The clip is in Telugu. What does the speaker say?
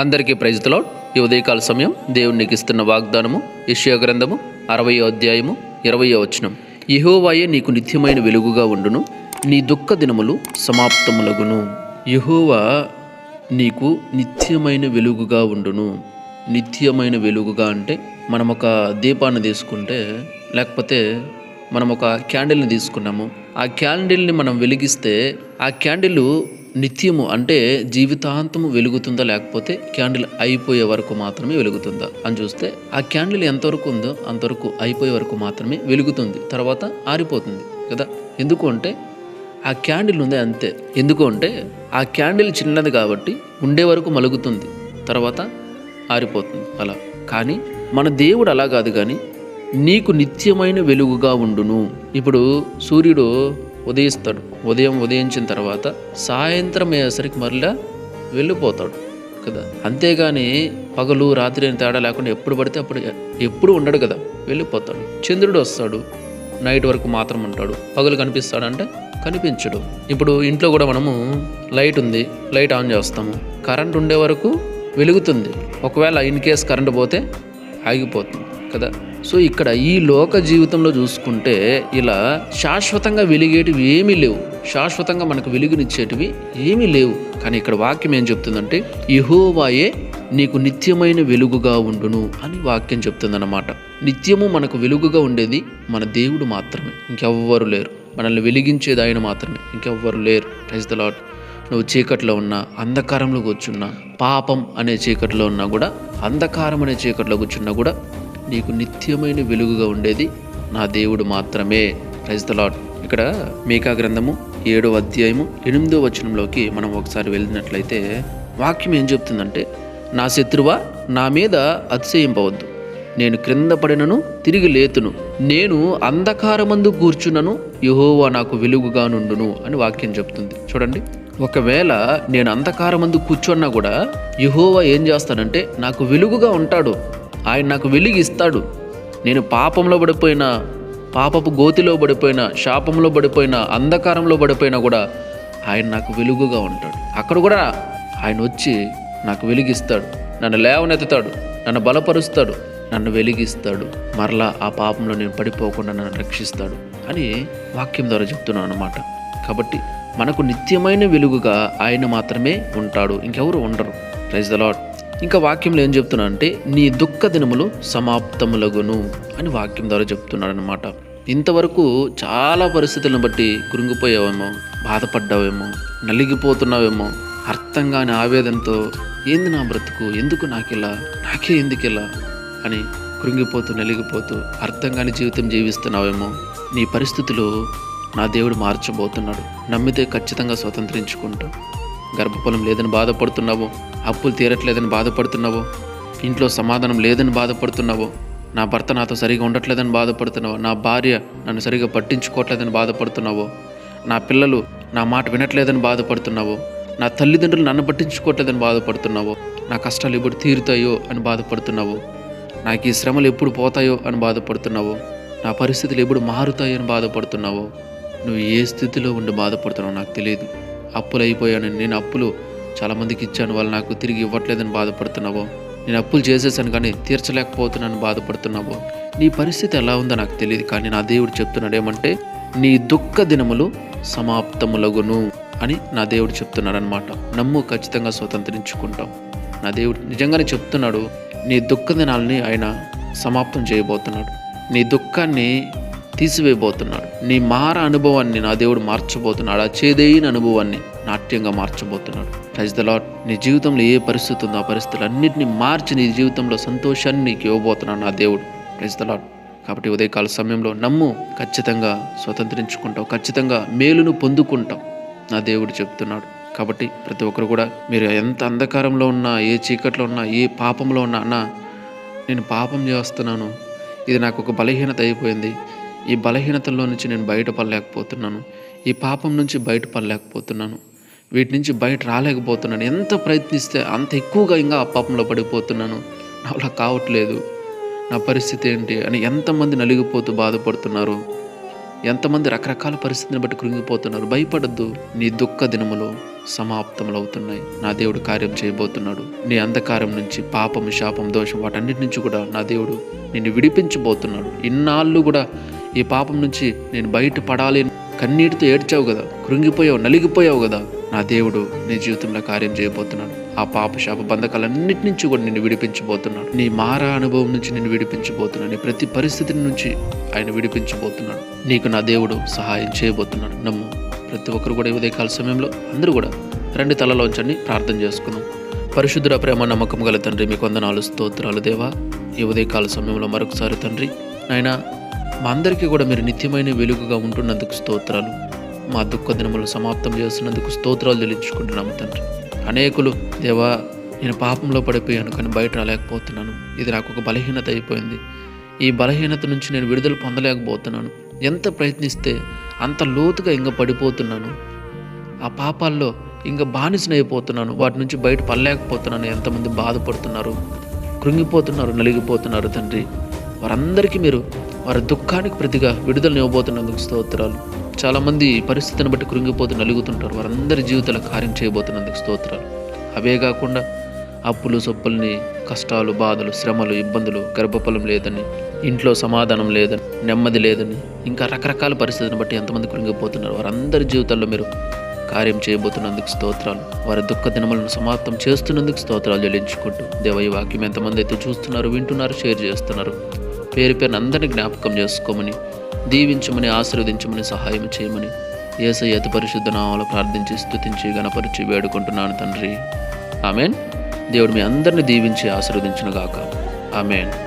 అందరికీ ప్రైజ్లో ఈ ఉదయకాల సమయం దేవునికి ఇస్తున్న వాగ్దానము యెషయా గ్రంథము అరవయో అధ్యాయము ఇరవయో వచనం. యహోవాయే నీకు నిత్యమైన వెలుగుగా ఉండును నీ దుఃఖ దినములు సమాప్తములగును. యహోవా నీకు నిత్యమైన వెలుగుగా ఉండును. నిత్యమైన వెలుగుగా అంటే మనం ఒక దీపాన్ని తీసుకుంటే లేకపోతే మనం ఒక క్యాండిల్ని తీసుకున్నాము. ఆ క్యాండిల్ని మనం వెలిగిస్తే ఆ క్యాండిల్ నిత్యము అంటే జీవితాంతము వెలుగుతుందా లేకపోతే క్యాండిల్ అయిపోయే వరకు మాత్రమే వెలుగుతుందా? అని చూస్తే ఆ క్యాండిల్ ఎంతవరకు ఉందో అంతవరకు అయిపోయే వరకు మాత్రమే వెలుగుతుంది. తర్వాత ఆరిపోతుంది కదా? ఎందుకు అంటే ఆ క్యాండిల్ ఉంది అంతే. ఎందుకు అంటే ఆ క్యాండిల్ చిన్నది కాబట్టి ఉండే వరకు మలుగుతుంది. తర్వాత ఆరిపోతుంది అలా. కానీ మన దేవుడు అలా కాదు కానీ నీకు నిత్యమైన వెలుగుగా ఉండును. ఇప్పుడు సూర్యుడు ఉదయిస్తాడు. ఉదయం ఉదయించిన తర్వాత సాయంత్రం అయ్యేసరికి మరలా వెళ్ళిపోతాడు. కదా? అంతేగాని పగలు రాత్రి అని తేడా లేకుండా ఎప్పుడు పడితే అప్పుడు ఎప్పుడు ఉండడు కదా? వెళ్ళిపోతాడు. చంద్రుడు వస్తాడు. నైట్ వరకు మాత్రం ఉంటాడు. పగలు కనిపిస్తాడంటే కనిపించడు. ఇప్పుడు ఇంట్లో కూడా మనము లైట్ ఉంది. లైట్ ఆన్ చేస్తాము. కరెంట్ ఉండే వరకు వెలుగుతుంది. ఒకవేళ ఇన్ కేస్ కరెంట్ పోతే ఆగిపోతుంది. కదా? సో ఇక్కడ ఈ లోక జీవితంలో చూసుకుంటే ఇలా శాశ్వతంగా వెలిగేటివి ఏమీ లేవు. శాశ్వతంగా మనకు వెలుగునిచ్చేటివి ఏమీ లేవు. కానీ ఇక్కడ వాక్యం ఏం చెప్తుందంటే యహోవాయే నీకు నిత్యమైన వెలుగుగా ఉండును అని వాక్యం చెప్తుందన్నమాట. నిత్యము మనకు వెలుగుగా ఉండేది మన దేవుడు మాత్రమే. ఇంకెవ్వరు లేరు. మనల్ని వెలిగించేది ఆయన మాత్రమే. ఇంకెవ్వరు లేరు. ప్రైజ్ ద లాట్ నువ్వు చీకట్లో ఉన్నా అంధకారంలో కూర్చున్నా పాపం అనే చీకట్లో ఉన్నా కూడా అంధకారం అనే చీకట్లో కూర్చున్నా కూడా నీకు నిత్యమైన వెలుగుగా ఉండేది నా దేవుడు మాత్రమే. ప్రైజ్ ద లాడ్ ఇక్కడ మీకా గ్రంథము ఏడో అధ్యాయము ఎనిమిదో వచనంలోకి మనం ఒకసారి వెళ్ళినట్లయితే వాక్యం ఏం చెప్తుందంటే నా శత్రువా నా మీద అతిశయింపవద్దు. నేను క్రింద పడినను తిరిగి లేతును. నేను అంధకారమందు కూర్చున్నను యహోవా నాకు వెలుగుగా నుండును అని వాక్యం చెప్తుంది. చూడండి. ఒకవేళ నేను అంధకారమందు కూర్చున్నా కూడా యహోవా ఏం చేస్తాడంటే నాకు వెలుగుగా ఉంటాడు. ఆయన నాకు వెలుగు ఇస్తాడు. నేను పాపంలో పడిపోయినా పాపపు గోతిలో పడిపోయినా శాపంలో పడిపోయినా అంధకారంలో పడిపోయినా కూడా ఆయన నాకు వెలుగుగా ఉంటాడు. అక్కడ కూడా ఆయన వచ్చి నాకు వెలిగిస్తాడు నన్ను లేవనెత్తుతాడు. నన్ను బలపరుస్తాడు. నన్ను వెలిగిస్తాడు మరలా ఆ పాపంలో నేను పడిపోకుండా నన్ను రక్షిస్తాడు అని వాక్యం ద్వారా చెప్తున్నాను అనమాట కాబట్టి మనకు నిత్యమైన వెలుగుగా ఆయన మాత్రమే ఉంటాడు. ఇంకెవరు ఉండరు. ప్రైజ్ ద లాడ్ ఇంకా వాక్యంలో ఏం చెప్తున్నా అంటే నీ దుఃఖ దినములు సమాప్తములగును అని వాక్యం ద్వారా చెప్తున్నాడనమాట ఇంతవరకు చాలా పరిస్థితులను బట్టి కురింగిపోయావేమో బాధపడ్డావేమో నలిగిపోతున్నావేమో అర్థం కాని ఆవేదనతో ఏంది నా బ్రతుకు? ఎందుకు నాకిలా? నాకే ఎందుకిలా అని కృంగిపోతూ నలిగిపోతూ అర్థం కాని జీవితం జీవిస్తున్నావేమో నీ పరిస్థితులు నా దేవుడు మార్చబోతున్నాడు. నమ్మితే ఖచ్చితంగా స్వతంత్రించుకుంటావు గర్భఫలం లేదని బాధపడుతున్నావో అప్పులు తీరట్లేదని బాధపడుతున్నావో ఇంట్లో సమాధానం లేదని బాధపడుతున్నావో నా భర్త నాతో సరిగా ఉండట్లేదని బాధపడుతున్నావో నా భార్య నన్ను సరిగా పట్టించుకోవట్లేదని బాధపడుతున్నావో నా పిల్లలు నా మాట వినట్లేదని బాధపడుతున్నావో నా తల్లిదండ్రులు నన్ను పట్టించుకోవట్లేదని బాధపడుతున్నావో నా కష్టాలు ఎప్పుడు తీరుతాయో అని బాధపడుతున్నావో నాకు ఈ శ్రమలు ఎప్పుడు పోతాయో అని బాధపడుతున్నావో నా పరిస్థితులు ఎప్పుడు మారుతాయో అని బాధపడుతున్నావో నువ్వు ఏ స్థితిలో ఉండి బాధపడుతున్నావో నాకు తెలియదు. అప్పులు అయిపోయాను నేను అప్పులు చాలామందికి ఇచ్చాను. వాళ్ళు నాకు తిరిగి ఇవ్వట్లేదని బాధపడుతున్నావో. నేను అప్పులు చేసేసాను కానీ తీర్చలేకపోతున్నాను బాధపడుతున్నావో. నీ పరిస్థితి ఎలా ఉందో నాకు తెలియదు కానీ నా దేవుడు చెప్తున్నాడు ఏమంటే నీ దుఃఖ దినములు సమాప్తములగును అని నా దేవుడు చెప్తున్నాడు అనమాట నమ్ము ఖచ్చితంగా స్వతంత్రించుకుంటాం. నా దేవుడు నిజంగానే చెప్తున్నాడు నీ దుఃఖ దినాలని ఆయన సమాప్తం చేయబోతున్నాడు. నీ దుఃఖాన్ని తీసివేయబోతున్నాడు. నీ మార అనుభవాన్ని నా దేవుడు మార్చబోతున్నాడు. ఆ చేదైన అనుభవాన్ని నాట్యంగా మార్చబోతున్నాడు. ప్రైజ్ ద లాట్ నీ జీవితంలో ఏ పరిస్థితి ఉందో ఆ పరిస్థితులన్నింటినీ మార్చి నీ జీవితంలో సంతోషాన్ని నీకు ఇవ్వబోతున్నాడు నా దేవుడు. ప్రైజ్ ద లాట్ కాబట్టి ఉదయకాల సమయంలో నమ్ము ఖచ్చితంగా స్వతంత్రించుకుంటావు ఖచ్చితంగా మేలును పొందుకుంటావు నా దేవుడు చెప్తున్నాడు. కాబట్టి ప్రతి ఒక్కరు కూడా మీరు ఎంత అంధకారంలో ఉన్నా ఏ చీకట్లో ఉన్నా ఏ పాపంలో ఉన్నా అన్నా నేను పాపం చేస్తున్నాను. ఇది నాకు ఒక బలహీనత అయిపోయింది. ఈ బలహీనతల్లో నుంచి నేను బయటపడలేకపోతున్నాను. ఈ పాపం నుంచి బయటపడలేకపోతున్నాను. వీటి నుంచి బయట రాలేకపోతున్నాను. ఎంత ప్రయత్నిస్తే అంత ఎక్కువగా ఇంకా ఆ పాపంలో పడిపోతున్నాను. అలా కావట్లేదు. నా పరిస్థితి ఏంటి అని ఎంతమంది నలిగిపోతూ బాధపడుతున్నారు? ఎంతమంది రకరకాల పరిస్థితిని బట్టి కృంగిపోతున్నారు? భయపడద్దు. నీ దుఃఖ దినములో సమాప్తములవుతున్నాయి నా దేవుడు కార్యం చేయబోతున్నాడు. నీ అంధకారం నుంచి పాపం శాపం దోషం వాటన్నిటి నుంచి కూడా నా దేవుడు నిన్ను విడిపించబోతున్నాడు. ఇన్నాళ్ళు కూడా ఈ పాపం నుంచి నేను బయట పడాలి అని కన్నీటితో ఏడ్చావు కదా కృంగిపోయావు నలిగిపోయావు కదా. నా దేవుడు నీ జీవితంలో కార్యం చేయబోతున్నాడు. ఆ పాప శాప బంధకాలన్నిటి నుంచి కూడా నిన్ను విడిపించబోతున్నాడు. నీ మారా అనుభవం నుంచి నిన్ను విడిపించబోతున్నాడు. నీ ప్రతి పరిస్థితి నుంచి ఆయన విడిపించబోతున్నాడు. నీకు నా దేవుడు సహాయం చేయబోతున్నాడు. నమ్ము ప్రతి ఒక్కరు కూడా ఉదయకాల సమయంలో అందరూ కూడా రెండు తలలోంచండి ప్రార్థన చేసుకుందాం. పరిశుద్ధుల ప్రేమ నమ్మకం గల తండ్రి మీకు వందనాలు స్తోత్రాలు దేవా. ఈ ఉదయకాల సమయంలో మరొకసారి తండ్రి నాయన మా అందరికీ కూడా మీరు నిత్యమైన వెలుగుగా ఉంటున్నందుకు స్తోత్రాలు. మా దుఃఖ దినములు సమాప్తం చేస్తున్నందుకు స్తోత్రాలు చెల్లించుకుంటున్నాము తండ్రి. అనేకులు దేవా నేను పాపంలో పడిపోయాను కానీ బయట రాలేకపోతున్నాను. ఇది నాకు ఒక బలహీనత అయిపోయింది. ఈ బలహీనత నుంచి నేను విడుదల పొందలేకపోతున్నాను. ఎంత ప్రయత్నిస్తే అంత లోతుగా ఇంకా పడిపోతున్నాను. ఆ పాపాల్లో ఇంకా బానిసనైపోతున్నాను. వాటి నుంచి బయట పడలేకపోతున్నాను. ఎంతమంది బాధపడుతున్నారు కృంగిపోతున్నారు నలిగిపోతున్నారు తండ్రి. వారందరికీ మీరు వారి దుఃఖానికి ప్రతిగా విడుదలను ఇవ్వబోతున్నందుకు స్తోత్రాలు. చాలామంది పరిస్థితిని బట్టి కృంగిపోతూ నలుగుతుంటారు. వారందరి జీవితాల కార్యం చేయబోతున్నందుకు స్తోత్రాలు. అవే కాకుండా అప్పులు సొప్పుల్ని కష్టాలు బాధలు శ్రమలు ఇబ్బందులు గర్భఫలం లేదని ఇంట్లో సమాధానం లేదని నెమ్మది లేదని ఇంకా రకరకాల పరిస్థితిని బట్టి ఎంతమంది కృంగిపోతున్నారు. వారందరి జీవితాల్లో మీరు కార్యం చేయబోతున్నందుకు స్తోత్రాలు. వారి దుఃఖ దినములను సమాప్తం చేస్తున్నందుకు స్తోత్రాలు చెల్లించుకుంటూ దేవ ఈ వాక్యం ఎంతమంది అయితే చూస్తున్నారు వింటున్నారు షేర్ చేస్తున్నారు. పేరు పేరుని అందరినీ జ్ఞాపకం చేసుకోమని దీవించమని ఆశీర్వదించమని సహాయం చేయమని ఏసయ్య అతి పరిశుద్ధ నామాలు ప్రార్థించి స్థుతించి గణపరిచి వేడుకుంటున్నాను తండ్రి. ఆమెన్. దేవుడు మీ అందరిని దీవించి ఆశీర్వదించునుగాక. ఆమెన్.